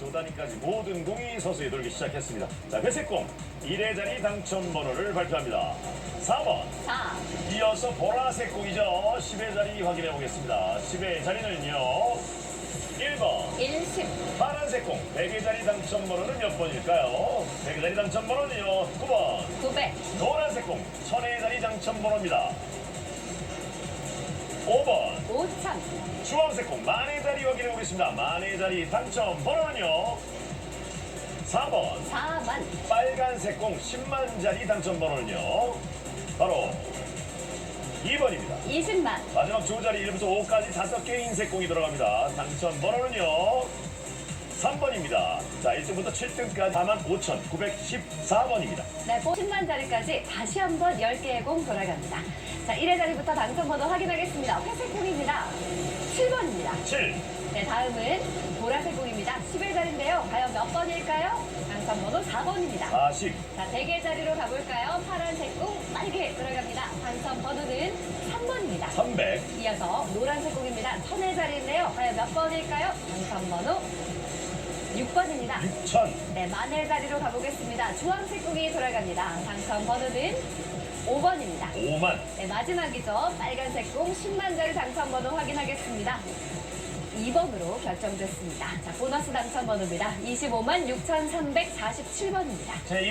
조단위까지 모든 공이 서서히 돌기 시작했습니다. 자, 회색 공 1회 자리 당첨 번호를 발표합니다. 4번 4, 이어서 보라색 공이죠. 10회 자리 확인해 보겠습니다. 10회 자리는요. 1번 1, 10, 파란색 공 100회 자리 당첨 번호는 몇 번일까요? 100회 자리 당첨 번호는요. 9번 900, 노란색 공 1000회 자리 당첨 번호입니다. 5번 5000, 주황색 공 만의 자리 확인해 보겠습니다. 만의 자리 당첨 번호는요. 4번 4만, 빨간색 공 10만 자리 당첨 번호는요. 바로 2번입니다. 20만, 마지막 두 자리 1부터 5까지 다섯 개의 흰색 공이 들어갑니다. 당첨 번호는요. 3번입니다. 자, 1등부터 7등까지 45,914번입니다. 네, 10만 자리까지 다시 한번 10개의 공 돌아갑니다. 자, 1회 자리부터 당첨 번호 확인하겠습니다. 회색 공입니다. 7번입니다. 7, 네, 다음은 보라색 공입니다. 10회 자리인데요. 과연 몇 번일까요? 당첨 번호 4번입니다. 40, 자, 대개 자리로 가볼까요? 파란색 공 빨개 들어갑니다. 당첨 번호는 3번입니다. 300, 이어서 노란색 공입니다. 천의 자리인데요. 과연 몇 번일까요? 당첨 번호 6번입니다. 6,000, 네, 만의 자리로 가보겠습니다. 주황색 공이 돌아갑니다. 당첨 번호는 5번입니다. 5만, 네, 마지막이죠. 빨간색 공 10만 자리 당첨 번호 확인하겠습니다. 2번으로 결정됐습니다. 자, 보너스 당첨 번호입니다. 25만 6,347번입니다. 제